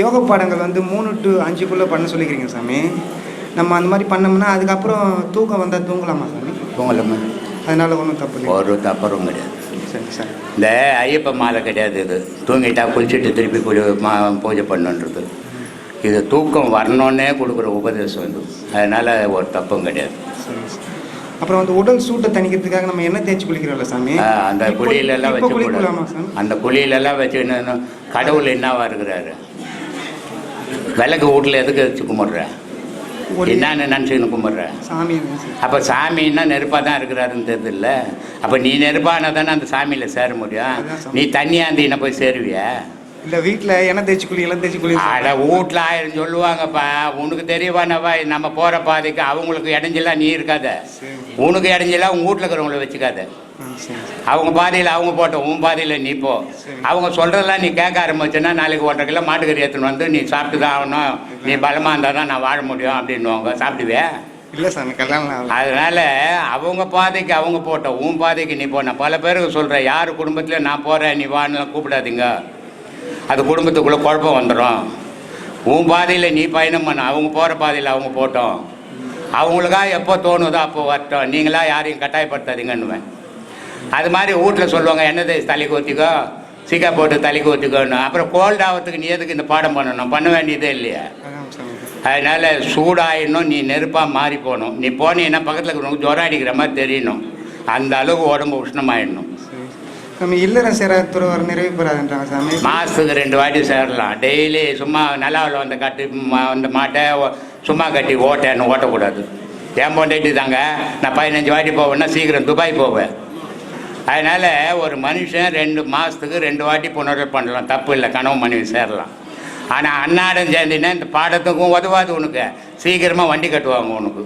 யோக பாடங்கள் வந்து மூணு டு அஞ்சுக்குள்ளே பண்ண சொல்லிக்கிறீங்க சாமி. நம்ம அந்த மாதிரி பண்ணோம்னா அதுக்கப்புறம் தூக்கம் வந்தால் தூங்கலாமா சாமி? பொங்கலம்மா அதனால ஒன்றும் தப்பு இல்லை ஒரு தப்பரும் கிடையாது. சரி சார். இந்த ஐயப்ப மாலை கிடையாது இது. தூங்கிட்டா குளிச்சுட்டு திருப்பி குளி மா பூஜை பண்ணுன்றது இது தூக்கம் வரணுன்னே கொடுக்குற உபதேசம் இது. அதனால் ஒரு தப்பும் கிடையாது. சரி சார். அப்புறம் வந்து உடல் சூட்டை தணிக்கிறதுக்காக நம்ம என்ன தேய்ச்சி குளிக்கிறோம்ல சாமி. அந்த இப்போ வச்சு அந்த குழியிலெல்லாம் வச்சு என்ன கடவுள் என்னவா இருக்கிறாரு? விளக்கு வீட்டில் எதுக்கு வச்சு கும்பிட்ற? என்னன்னு நினச்சின்னு கும்பிட்ற? சாமி அப்போ சாமின்னா நெருப்பாக தான் இருக்கிறாருன்னு தெரியுதுல்ல அப்போ நீ நெருப்பானா தானே அந்த சாமியில் சேர முடியும். நீ தண்ணியாந்தின போய் சேருவியா? இல்லை வீட்டில் எண்ணெய் தேய்ச்சி குளி எல்லாம் தேய்ச்சி குளி அட வீட்டில் ஆயிரம் சொல்லுவாங்கப்பா. உனக்கு தெரியவானவா நம்ம போகிற பாதைக்கு அவங்களுக்கு இடைஞ்சலாம் நீ இருக்காத. உனக்கு இடைஞ்சலாம் உங்கள் வீட்டில் இருக்கிறவங்கள வச்சுக்காத. அவங்க பாதையில் அவங்க போட்டோம் உன் பாதையில் நீ போ. சரி. அவங்க சொல்கிறதெல்லாம் நீ கேட்க ஆரம்பிச்சேன்னா நாளைக்கு ஒன்றரை கிலோ மாட்டுக்கறி எடுத்துன்னு வந்து நீ சாப்பிட்டு தான் ஆகணும். நீ பலமாக இருந்தால் தான் நான் வாழ முடியும் அப்படின்னுவாங்க. சாப்பிடுவே இல்லை சாமி கல்யாணம் அதனால அவங்க பாதைக்கு அவங்க போட்டோம் உன் பாதைக்கு நீ போன. பல பேருக்கு சொல்கிறேன் யார் குடும்பத்தில் நான் போகிறேன் நீ வான்னு கூப்பிடாதீங்க. அது குடும்பத்துக்குள்ளே குழப்பம் வந்துடும் உன் பாதையில் நீ பயணம் பண்ண. அவங்க போகிற பாதையில் அவங்க போட்டோம். அவங்களுக்கா எப்போ தோணுதோ அப்போ வரட்டும். நீங்களா யாரையும் கட்டாயப்படுத்தாதீங்கன்னுவேன். அது மாதிரி வீட்டில் சொல்லுவாங்க தேய்ச்சி தலைக்கு ஊற்றிக்கோ சீக்கா போட்டு தலைக்கு ஊற்றிக்கோன்னு அப்புறம் கோல்ட் ஆகிறதுக்கு நீ எதுக்கு இந்த பாடம் பண்ணணும்? பண்ண வேண்டியதே இல்லையா. அதனால் சூடாயிடணும் நீ நெருப்பாக மாறி போகணும். நீ போனீங்கன்னா பக்கத்தில் இருக்கிறவங்க ஜுரம் அடிக்கிற மாதிரி தெரியணும். அந்த அளவுக்கு உடம்பு உஷ்ணமாயிடணும். சாமி இல்லறம் சேராத்துறை வர நிறைவு பெறாதுன்றாங்க சாமி. மாதத்துக்கு ரெண்டு வாட்டி சேரலாம். டெய்லி சும்மா நல்லாவில் வந்த கட்டி அந்த மாட்டை சும்மா கட்டி ஓட்டேன்னு ஓட்டக்கூடாது. என் பொண்டாட்டி தாங்க நான் பதினஞ்சு வாட்டி போவேன்னா சீக்கிரம் துபாய் போவேன். அதனால் ஒரு மனுஷன் ரெண்டு மாதத்துக்கு ரெண்டு வாட்டி புணர்வு பண்ணலாம். தப்பு இல்லை கனவு மனைவி சேரலாம். ஆனால் அன்னாடம் சேர்ந்தினா இந்த பாடத்துக்கும் உதவாது உனக்கு. சீக்கிரமாக வண்டி கட்டுவாங்க உனக்கு.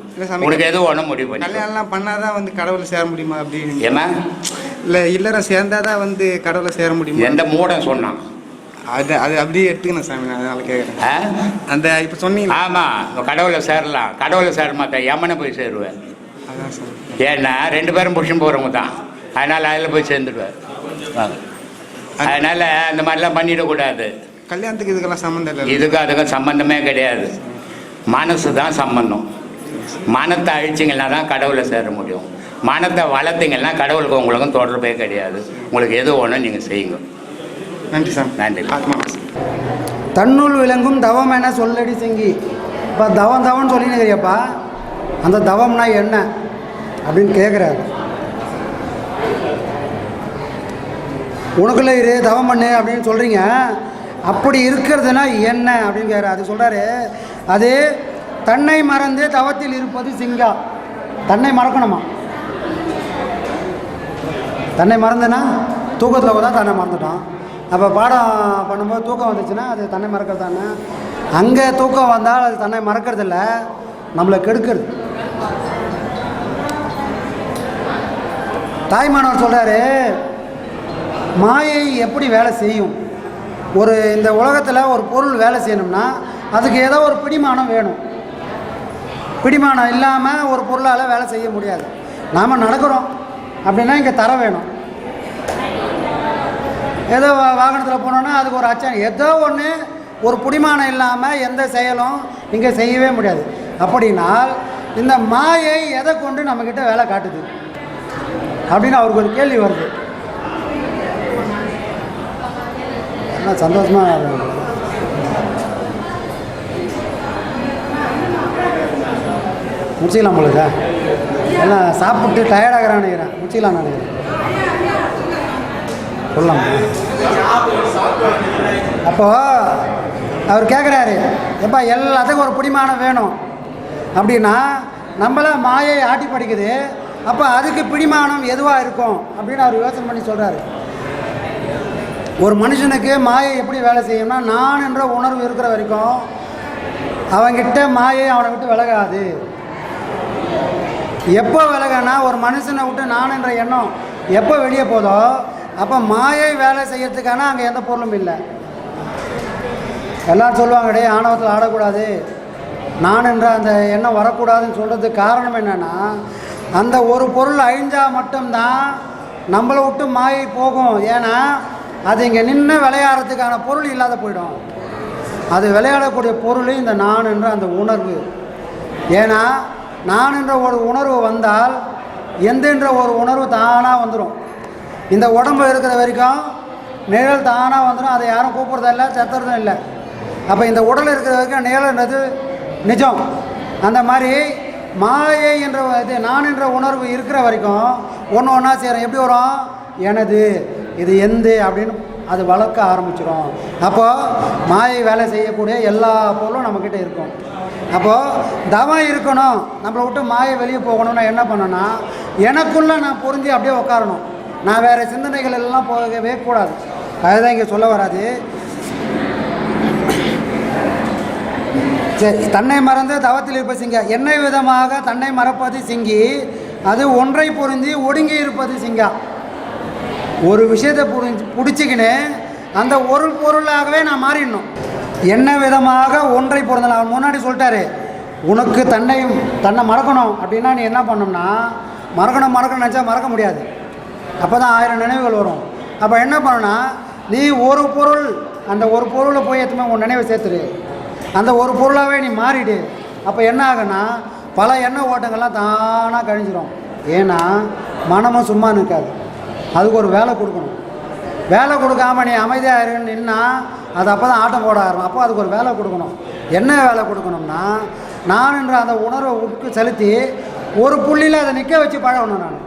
உனக்கு எதுவும் ஒன்றும் முடிவு பண்ணி கல்யாணம்லாம் பண்ணாதான் வந்து கடவுளை சேர முடியுமா அப்படின்னு ஏமா இல்லை இல்லறம் சேர்ந்தாதான் வந்து கடவுளை சேர முடியுமா? எந்த மூடம் சொன்னான்? அது அது அப்படியே எடுத்துக்கணும் சாமி நான் அதனால கேட்குறேன் அந்த இப்போ சொன்னீங்களா? ஆமாம் கடவுளை சேரலாம். கடவுளை சேர மாட்டேன் யமனை போய் சேருவேன். ஏன்னா ரெண்டு பேரும் புருஷன் போகிறவங்க தான். அதனால் அதில் போய் சேர்ந்துடுவேன். வாங்க. அதனால் அந்த மாதிரிலாம் பண்ணிடக்கூடாது. கல்யாணத்துக்கு இதுக்கெல்லாம் சம்மந்தம் இல்லை இதுக்கும் அதுக்கும் சம்மந்தமே கிடையாது. மனசு தான் சம்பந்தம். மனத்தை அழிச்சிங்கன்னா தான் கடவுளை சேர முடியும். மனத்தை வளர்த்தீங்கன்னா கடவுளுக்கு உங்களுக்கும் தொடர்பே கிடையாது. உங்களுக்கு எது ஒன்று நீங்கள் செய்யுங்க. நன்றி சாமி நன்றி. தன்னுள் விளங்கும் தவம் என சொல்லடி செங்கி. இப்போ தவம் தவம்னு சொல்லினுக்கிறியப்பா அந்த தவம்னா என்ன அப்படின்னு கேட்குறாரு உனக்குள்ளே இரு தவம் பண்ணு அப்படின்னு சொல்கிறீங்க அப்படி இருக்கிறதுனா என்ன அப்படின்னு கேட்குற அது சொல்கிறாரு அது தன்னை மறந்து தவத்தில் இருப்பது சிங்கா. தன்னை மறக்கணுமா? தன்னை மறந்துனா? தூக்கத்தில் தான் தன்னை மறந்துட்டான். அப்போ பாடம் பண்ணும்போது தூக்கம் வந்துச்சுன்னா அது தன்னை மறக்கிறது தானே. அங்கே தூக்கம் வந்தால் அது தன்னை மறக்கறதில்ல. நம்மளை கெடுக்கிறது. தாய்மானவர் சொல்கிறாரு மாயை எப்படி வேலை செய்யும்? ஒரு இந்த உலகத்தில் ஒரு பொருள் வேலை செய்யணும்னா அதுக்கு ஏதோ ஒரு பிடிமானம் வேணும். பிடிமானம் இல்லாமல் ஒரு பொருளால் வேலை செய்ய முடியாது. நாம் நடக்கிறோம். அப்படின்னா இங்கே தர வேணும். ஏதோ வாகனத்தில் போனோன்னா அதுக்கு ஒரு அச்சம் ஏதோ ஒன்று ஒரு பிடிமானம் இல்லாமல் எந்த செயலும் இங்கே செய்யவே முடியாது. அப்படின்னால் இந்த மாயை எதை கொண்டு நம்மக்கிட்ட வேலை காட்டுது? அப்படின்னு அவருக்கு ஒரு கேள்வி வருது. என்ன சந்தோஷமாக முடிச்சிக்கலாம் உங்களுக்கு எல்லாம் சாப்பிட்டு டயர்டாகிறான்னு நினைக்கிறேன். முடிச்சிக்கலாம் நினைக்கிறேன். சொல்லலாம் அப்போ அவர் கேட்குறாரு எப்பா எல்லாத்துக்கும் ஒரு பிடிமானம் வேணும். அப்படின்னா நம்மள மாயை ஆட்டி படிக்குது அப்போ அதுக்கு பிடிமானம் எதுவாக இருக்கும்? அப்படின்னு அவர் யோசனை பண்ணி சொல்கிறாரு ஒரு மனுஷனுக்கு மாயை எப்படி வேலை செய்யும்னா நான் என்ற உணர்வு இருக்கிற வரைக்கும் அவங்கிட்ட மாயை அவனை விட்டு விலகாது. எப்போ விலகனா ஒரு மனுஷனை விட்டு நான் என்ற எண்ணம் எப்போ வெளியே போதோ அப்போ மாயை வேலை செய்யறதுக்கான அங்கே எந்த பொருளும் இல்லை. எல்லாரும் சொல்லுவாங்க டே ஆணவத்தில் ஆடக்கூடாது. நான் என்ற அந்த எண்ணம் வரக்கூடாதுன்னு சொல்கிறதுக்கு காரணம் என்னென்னா அந்த ஒரு பொருள் அழிஞ்சால் மட்டும்தான் நம்மளை விட்டு மாயை போகும். ஏன்னா அது இங்கே நின்று விளையாடுறதுக்கான பொருள் இல்லாத போயிடும். அது விளையாடக்கூடிய பொருள் இந்த நான் என்ற அந்த உணர்வு. ஏன்னா நான் என்ற ஒரு உணர்வு வந்தால் எந்தென்ற ஒரு உணர்வு தானாக வந்துடும் இந்த உடம்பு இருக்கிற வரைக்கும் நிழல் தானாக வந்துடும் அதை யாரும் கூப்பிட்றதும் இல்லை சத்துறதும் இல்லை. அப்போ இந்த உடல் இருக்கிற வரைக்கும் நிழல்ன்றது நிஜம். அந்த மாதிரி மாயை என்ற இது நான் என்ற உணர்வு இருக்கிற வரைக்கும் ஒன்று ஒன்றா சேரும். எப்படி வரும்? எனது. இது எந்து அப்படின்னு அது வளர்க்க ஆரம்பிச்சிடும் அப்போது மாயை வேலை செய்யக்கூடிய எல்லா பொருளும் நம்மக்கிட்ட இருக்கும். அப்போது தவம் இருக்கணும். நம்மளை விட்டு மாயை வெளியே போகணும்னா என்ன பண்ணணும்னா எனக்குள்ளே நான் பொருந்தி அப்படியே உட்காரணும் நான் வேறு சிந்தனைகள் எல்லாம் போகவே கூடாது. அதுதான் இங்கே சொல்ல வராது. சரி தன்னை மறந்து தவத்தில் இருப்பது சிங்க. என்ன விதமாக தன்னை மறப்பது சிங்கி அது ஒன்றை பொருந்தி ஒடுங்கி இருப்பது சிங்கா? ஒரு விஷயத்தை புரிஞ்சு பிடிச்சிக்கின்னு அந்த ஒரு பொருளாகவே நான் மாறிடணும். என்ன விதமாக ஒன்றை பொருந்தலாம் அவர் முன்னாடி சொல்லிட்டாரு உனக்கு தன்னை தன்னை மறக்கணும். அப்படின்னா நீ என்ன பண்ணணும்னா மறக்கணும் மறக்கணும் நினச்சா மறக்க முடியாது. அப்போ தான் ஆயிரம் நினைவுகள் வரும். அப்போ என்ன பண்ணணும்னா நீ ஒரு பொருள் அந்த ஒரு பொருளை போய் எத்துமே உன் நினைவை சேர்த்துரு அந்த ஒரு பொருளாகவே நீ மாறிடு. அப்போ என்ன ஆகுன்னா பல எண்ண ஓட்டங்கள்லாம் தானாக கழிஞ்சிரும். ஏன்னா மனமும் சும்மா நிற்காது. அதுக்கு ஒரு வேலை கொடுக்கணும். வேலை கொடுக்காம நீ அமைதியாக இருக்குன்னு நின்னா அது அப்போ தான் ஆட்டம் போட ஆரம்பம் அப்போ அதுக்கு ஒரு வேலை கொடுக்கணும். என்ன வேலை கொடுக்கணும்னா நான் என்ற அந்த உணர்வை உட்கு செலுத்தி ஒரு புள்ளியில் அதை நிற்க வச்சு பழகணும் நான்.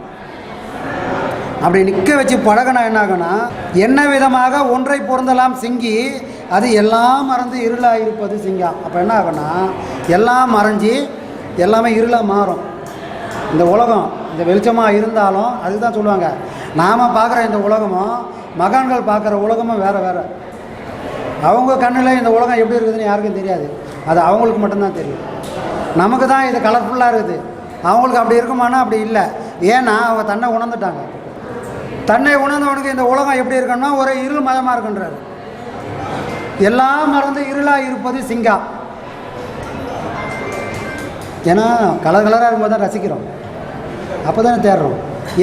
அப்படி நிற்க வச்சு பழகினா என்ன என்ன விதமாக ஒன்றை பொருந்தலாம் சிங்கி அது எல்லாம் மறந்து இருளாக இருப்பது சிங்கா. அப்போ என்ன ஆகும்னா எல்லாம் மறைஞ்சி எல்லாமே இருளாக மாறும். இந்த உலகம் இந்த வெளிச்சமாக இருந்தாலும் அதுதான் சொல்லுவாங்க. நாம் பார்க்குற இந்த உலகமும் மகான்கள் பார்க்குற உலகமும் வேறு வேறு. அவங்க கண்ணில் இந்த உலகம் எப்படி இருக்குதுன்னு யாருக்கும் தெரியாது. அது அவங்களுக்கு மட்டும்தான் தெரியும். நமக்கு தான் இது கலர்ஃபுல்லாக இருக்குது. அவங்களுக்கு அப்படி இருக்குமானா அப்படி இல்லை. ஏன்னா அவங்க தன்னை உணர்ந்துட்டாங்க. தன்னை உணர்ந்தவனுக்கு இந்த உலகம் எப்படி இருக்குன்னா ஒரு இருள் மதமாக இருக்குன்றார். எல்லாம் மறந்து இருளாக இருப்பது சிங்கா. ஏன்னா கலர் கலராக இருக்கும்போது தான் ரசிக்கிறோம். அப்போ தானே தேடுறோம்.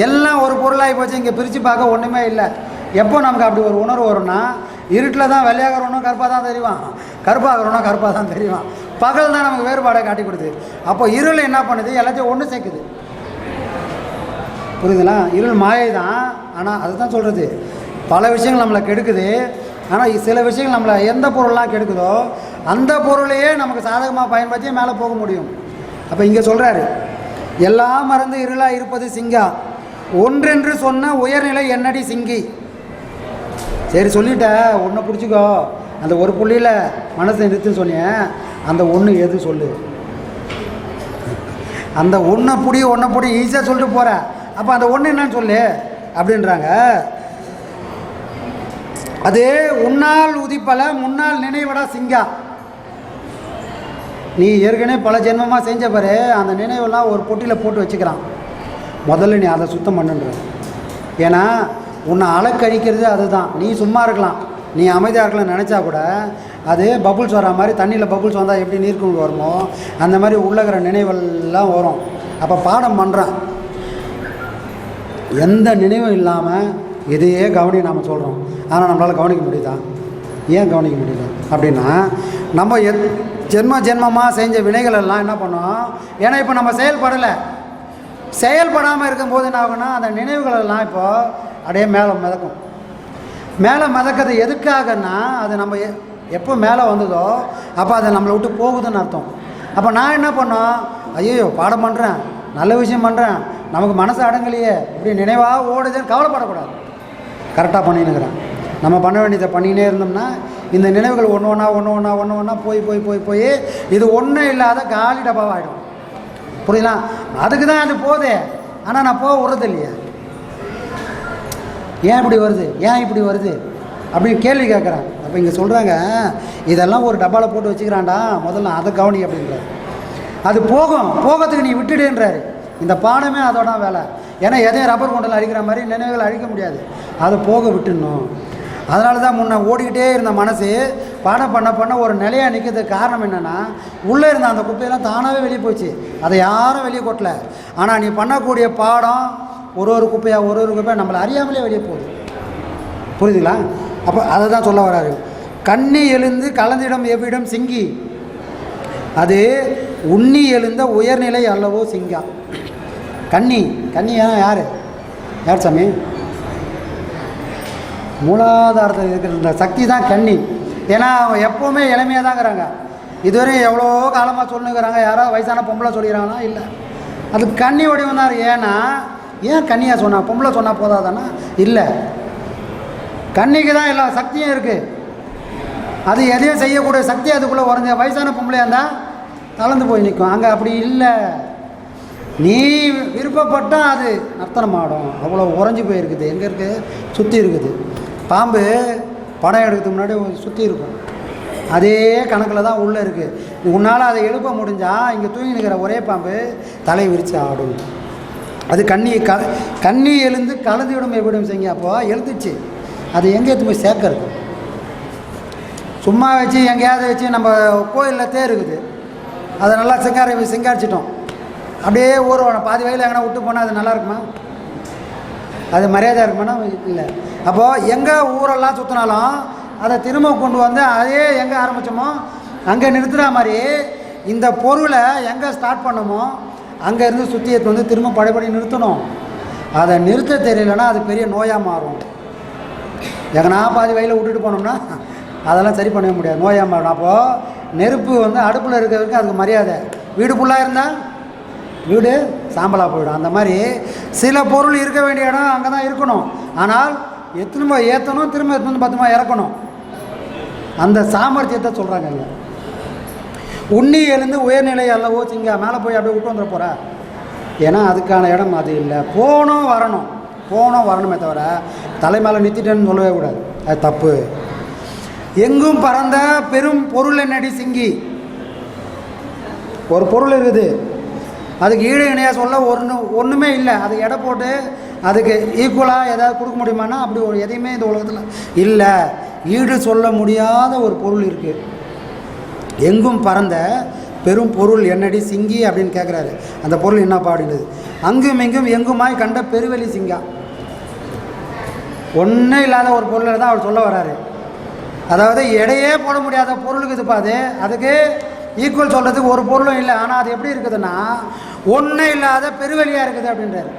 எல்லாம் ஒரு பொருளாகி போச்சு இங்கே பிரித்து பார்க்க ஒன்றுமே இல்லை. எப்போ நமக்கு அப்படி ஒரு உணர்வு வரும்னா இருட்டில் தான் வெள்ளையாகிறவனும் கருப்பாக தான் தெரிவான். கருப்பாகிறவனும் கருப்பாக தான் தெரிவான். பகல் தான் நமக்கு வேறுபாடை காட்டி கொடுத்து அப்போ இருள் என்ன பண்ணுது? எல்லாத்தையும் ஒன்று சேர்க்குது. புரியுதுங்களா? இருள் மாயை தான். ஆனால் அதுதான் சொல்கிறது பல விஷயங்கள் நம்மளை கெடுக்குது. ஆனால் சில விஷயங்கள் நம்மளை எந்த பொருள்லாம் கெடுக்குதோ அந்த பொருளையே நமக்கு சாதகமாக பயன்படுத்தி மேலே போக முடியும். அப்போ இங்கே சொல்கிறாரு எல்லாம் மறந்து இருளாக இருப்பது சிங்கா? ஒன்றென்று சொன்ன உயர்நிலை என்னடி சிங்கி. சரி சொல்லிட்ட. ஒன்றை பிடிச்சிக்கோ. அந்த ஒரு புள்ளியில் மனசை நிறுத்துன்னு சொன்னேன் அந்த ஒன்று எது சொல்லு? அந்த ஒன்றை புடி ஒன்றை புடி ஈஸியாக சொல்லிட்டு போகிற அப்போ அந்த ஒன்று என்னன்னு சொல்லு அப்படின்றாங்க. அது உன்னால் உதிப்பல முன்னால் நினைவடா சிங்கா. நீ ஏற்கனவே பல ஜென்மமாக செஞ்ச பாரு அந்த நினைவெல்லாம் ஒரு பொட்டியில் போட்டு வச்சுக்கிறான். முதல்ல நீ அதை சுத்தம் பண்ணுன்ற. ஏன்னா உன்னை அலக்கழிக்கிறது அதுதான். நீ சும்மா இருக்கலாம். நீ அமைதியாக இருக்கலாம் நினச்சா கூட அது பபுள்ஸ் வர மாதிரி தண்ணியில் பபுள்ஸ் வந்தால் எப்படி நீர்க்குண்டு வருமோ அந்த மாதிரி உள்ளகிற நினைவெல்லாம் வரும். அப்போ பாடம் பண்ணுறான் எந்த நினைவும் இல்லாமல் இதையே கவனி நாம் சொல்கிறோம் ஆனால் நம்மளால் கவனிக்க முடியுதா? ஏன் கவனிக்க முடியல? அப்படின்னா நம்ம எத் ஜென்ம ஜென்மமாக செஞ்ச வினைகள் எல்லாம் என்ன பண்ணோம்? ஏன்னா இப்போ நம்ம செயல்படலை. செயல்படாமல் இருக்கும்போது என்ன ஆகும்னா அந்த நினைவுகளெல்லாம் இப்போது அப்படியே மேலே மிதக்கும். மேலே மிதக்கிறது எதுக்காகன்னா அது நம்ம எ- எப்போ மேலே வந்ததோ அப்போ அதை நம்மளை விட்டு போகுதுன்னு அர்த்தம். அப்போ நான் என்ன பண்ணோம்? ஐயோ பாடம் பண்ணுறேன் நல்ல விஷயம் பண்ணுறேன் நமக்கு மனசு அடங்கலையே இப்படி நினைவாக ஓடுதுன்னு கவலைப்படக்கூடாது. கரெக்டாக பண்ணினுக்கிறேன். நம்ம பண்ண வேண்டியதை பண்ணினே இருந்தோம்னா இந்த நினைவுகள் ஒன்று ஒன்றா ஒன்று ஒன்றா ஒன்று ஒன்றா போய் போய் போய் போய் இது ஒன்றும் இல்லாத காலி டப்பாவாகிடும் புரியலாம் அதுக்கு தான் அது போகுது ஆனால் நான் போக விடுறது இல்லையா ஏன் இப்படி வருது? ஏன் இப்படி வருது? அப்படின்னு கேள்வி கேட்குறேன். அப்போ இங்கே சொல்கிறாங்க இதெல்லாம் ஒரு டப்பாவில் போட்டு வச்சுக்கிறான்டா முதல்ல அதை கவனி அப்படின்றார். அது போகும். போகிறதுக்கு நீ விட்டுடுன்றாரு. இந்த பாடமே அதோட வேலை. ஏன்னா எதையும் ரப்பர் கொண்டில் அழிக்கிற மாதிரி நினைவுகள் அழிக்க முடியாது. அதை போக விட்டுடணும். அதனால தான் முன்ன ஓடிக்கிட்டே இருந்த மனசு பாடம் பண்ண பண்ண ஒரு நிலையாக நிற்கிறதுக்கு காரணம் என்னென்னா உள்ளே இருந்த அந்த குப்பையெல்லாம் தானாகவே வெளியே போச்சு அதை யாரும் வெளியே கொட்டல. ஆனால் நீ பண்ணக்கூடிய பாடம் ஒரு ஒரு குப்பையாக ஒரு ஒரு குப்பையாக நம்மளை அறியாமலே வெளியே போகுது. புரியுதுங்களா? அப்போ அதை தான் சொல்ல வராரு. கண்ணி எழுந்து கலந்திடம் எவ்விடம் சிங்கி? அது உண்ணி எழுந்த உயர்நிலை அல்லவோ சிங்கா? கன்னி கன்னி ஏன் யார்? யார் சாமி? மூலாதாரத்தில் இருக்கிற இந்த சக்தி தான் கன்னி ஏன்னா அவன் எப்போவுமே இளமையாக தாங்கிறாங்க இதுவரை எவ்வளோ காலமாக சொல்லுங்கிறாங்க. யாராவது வயசான பொம்பளை சொல்லிக்கிறாங்கன்னா இல்லை. அது கண்ணி வடிவம் தான். ஏன்னா ஏன் கன்னியாக சொன்னா? பொம்பளை சொன்னால் போதாதானா? இல்லை. கண்ணிக்கு தான் எல்லா சக்தியும் இருக்குது அது எதையும் செய்யக்கூடிய சக்தி அதுக்குள்ளே உறைஞ்ச வயசான பொம்பளையாக இருந்தால் கலந்து போய் நிற்கும் அங்கே அப்படி இல்லை. நீ விருப்பப்பட்டால் அது நர்த்தனம் ஆடும் அவ்வளோ உறைஞ்சி போயிருக்குது. எங்கே இருக்குது சுற்றி இருக்குது. பாம்பு படம் எடுக்கிறதுக்கு முன்னாடி சுற்றி இருக்கும். அதே கணக்கில் தான் உள்ளே இருக்குது உன்னால் அதை எழுப்ப முடிஞ்சால் இங்கே தூங்கி நிற்கிற ஒரே பாம்பு தலை விரித்து ஆடும். அது கண்ணி க கண்ணி எழுந்து கலந்து விடும் எப்படியும் செய்யுங்க அப்போ எழுந்துச்சு அது எங்கே எடுத்து போய் சேர்க்கறது? சும்மா வச்சு எங்கேயாவது வச்சு நம்ம கோயிலில் தேர் இருக்குது. அதை நல்லா சிங்காரி சிங்காரிச்சிட்டோம். அப்படியே ஊர்வலம் பாதி வயலில் எங்கன்னா விட்டு போனால் அது நல்லா இருக்குமா? அது மரியாதை இருக்குமானா இல்லை. அப்போது எங்கே ஊரெல்லாம் சுற்றினாலும் அதை திரும்ப கொண்டு வந்து அதே எங்கே ஆரம்பித்தோமோ அங்கே நிறுத்துகிற மாதிரி இந்த பொருளை எங்கே ஸ்டார்ட் பண்ணமோ அங்கே இருந்து சுற்றி எடுத்து வந்து திரும்ப படைப்படி நிறுத்தணும். அதை நிறுத்த தெரியலன்னா அது பெரிய நோயாக மாறும். எங்கனா பாதி வயலில் விட்டுட்டு போனோம்னா அதெல்லாம் சரி பண்ணவே முடியாது. நோயாக மாறும். அப்போது நெருப்பு வந்து அடுப்பில் இருக்கிறதுக்கு வரைக்கும் அதுக்கு மரியாதை. வீடு ஃபுல்லாக இருந்தால் வீடு சாம்பலாக போயிடும். அந்த மாதிரி சில பொருள் இருக்க வேண்டிய இடம் அங்கே தான் இருக்கணும். ஆனால் எத்தனை ஏற்றணும் திரும்ப எத்தனை வந்து பத்திரமா இறக்கணும். அந்த சாமர்த்தியத்தை சொல்கிறாங்க இல்லை உண்ணி எழுந்து உயர்நிலை அல்லவோ சிங்கா மேலே போய் அப்படியே விட்டு வந்துட போகிறா ஏன்னா அதுக்கான இடம் அது இல்லை. போனோம் வரணும். போனோம் வரணுமே தவிர தலை மேலே நிறுத்திட்டேன்னு சொல்லவே கூடாது. அது தப்பு. எங்கும் பறந்த பெரும் பொருள் என்னடி சிங்கி? ஒரு பொருள் இருக்குது. அதுக்கு ஈடு இணையாக சொல்ல ஒன்று ஒன்றுமே இல்லை. அது எடை போட்டு அதுக்கு ஈக்குவலாக எதாவது கொடுக்க முடியுமானா அப்படி ஒரு எதையுமே இந்த உலகத்தில் இல்லை. ஈடு சொல்ல முடியாத ஒரு பொருள் இருக்குது எங்கும் பறந்த பெரும் பொருள் என்னடி சிங்கி அப்படின்னு கேட்குறாரு அந்த பொருள் என்ன பாடினது? அங்கும் இங்கும் எங்குமாய் கண்ட பெருவெளி சிங்கா. ஒன்றும் இல்லாத ஒரு பொருளை தான் அவர் சொல்ல வர்றாரு. அதாவது எடையே போட முடியாத பொருளுக்கு இதுப்பா அது அதுக்கு ஈக்குவல் சொல்கிறதுக்கு ஒரு பொருளும் இல்லை. ஆனால் அது எப்படி இருக்குதுன்னா ஒன்றும் இல்லாத பெருவெளியாக இருக்குது அப்படின்றாரு.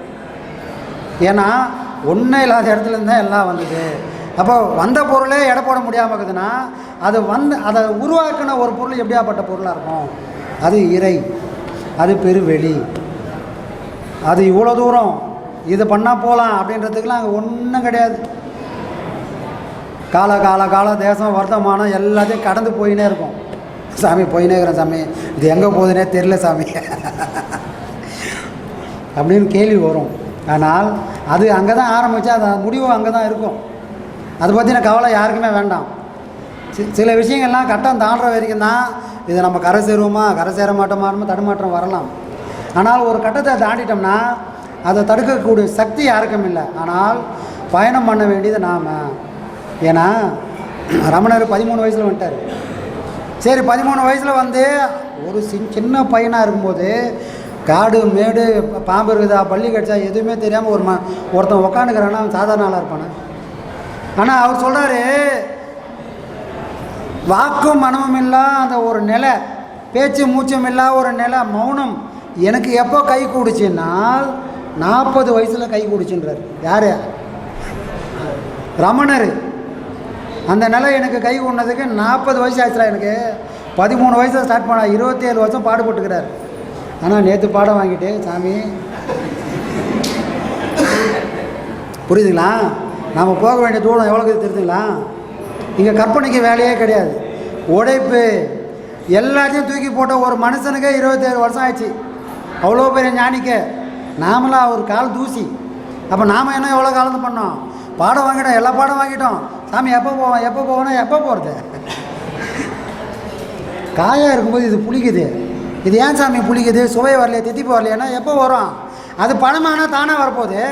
ஏன்னா ஒன்றும் இல்லாத இடத்துல தான் எல்லாம் வந்தது. அப்போ வந்த பொருளே எடை போட முடியாமல் இருக்குதுன்னா அது வந்து அதை உருவாக்கின ஒரு பொருள் எப்படியாப்பட்ட பொருளாக இருக்கும்? அது இறை. அது பெருவெளி. அது இவ்வளோ தூரம். இது பண்ணால் போகலாம் அப்படின்றதுக்கெலாம் அங்கே ஒன்றும் கிடையாது. கால கால கால தேசம் வர்த்தமானம் எல்லாத்தையும் கடந்து போயினே இருக்கும். சாமி போயினே இருக்கிறேன் சாமி. இது எங்கே போகுதுன்னே தெரில சாமி. அப்படின்னு கேள்வி வரும். ஆனால் அது அங்கே தான் ஆரம்பித்தா அது முடிவு அங்கே தான் இருக்கும். அதை பற்றின கவலை யாருக்குமே வேண்டாம். சி- சில விஷயங்கள்லாம் கட்டம் தாண்டுற வரைக்கும் தான் இதை நம்ம கரை சேருவோமா கரை சேர மாட்டோமா தடுமாற்றம் வரலாம். ஆனால் ஒரு கட்டத்தை தாண்டிட்டோம்னா அதை தடுக்கக்கூடிய சக்தி யாருக்கும் இல்லை. ஆனால் பயணம் பண்ண வேண்டியது நாம். ஏன்னா ரமணர் பதிமூணு வயசில் வந்துட்டார். சரி பதிமூணு வயசில் வந்து ஒரு சின் சின்ன பையனாக இருக்கும்போது காடு மேடு பாம்பு இருக்குதா பள்ளி கடிச்சா எதுவுமே தெரியாமல் ஒரு ம ஒருத்தன் உக்காந்துக்கிறான்னா அவன் சாதாரண ஆளாக இருப்பானே? ஆனால் அவர் சொல்கிறாரு வாக்கும் மனமும் இல்லா அந்த ஒரு நிலை பேச்சு மூச்சும் இல்லா ஒரு நிலை மௌனம் எனக்கு எப்போ கை கூடுச்சுன்னா நாற்பது வயசில் கை கூடுச்சுன்றார். யார்? ரமணர். அந்த நிலை எனக்கு கை கொண்டதுக்கு நாற்பது வயசு ஆச்சுடா எனக்கு. பதிமூணு வயசில் ஸ்டார்ட் பண்ண இருபத்தேழு வருஷம் பாடுபட்டுக்கிறார். ஆனால் நேற்று பாடம் வாங்கிட்டு சாமி. புரியுதுங்களா? நாம் போக வேண்டிய தூரம் எவ்வளோ தெரியுதுங்களா? இங்கே கற்பனைக்கு வேலையே கிடையாது. உடைப்பு எல்லாத்தையும் தூக்கி போட்ட ஒரு மனுஷனுக்கே இருபத்தேழு வருஷம் ஆயிடுச்சு. அவ்வளோ பெரிய ஞானிக்க. நாமளா ஒரு கால் தூசி. அப்போ நாம் என்ன எவ்வளோ காலம் பண்ணோம்? பாடம் வாங்கிட்டோம் எல்லா பாடம் வாங்கிட்டோம். சாமி எப்போ போவோம்? எப்போ போவோம்னா எப்போ போகிறது காயாக இருக்கும்போது இது புளிக்குது. இது ஏன் சாமி புளிக்குது? சுவை வரலையே? தித்திப்பு வரலையானா எப்போ வரும்? அது பணமானா தானாக வரப்போகுது?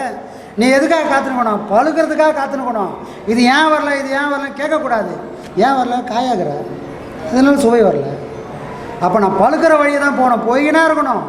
நீ எதுக்காக காத்துனுக்கணும்? பழுக்கிறதுக்காக காத்துனுக்கணும். இது ஏன் வரல? இது ஏன் வரல கேட்கக்கூடாது. ஏன் வரல? காயாகிற. அதனால சுவை வரல. அப்போ நான் பழுக்கிற வழியை தான் போகணும். போய்கினா இருக்கணும்.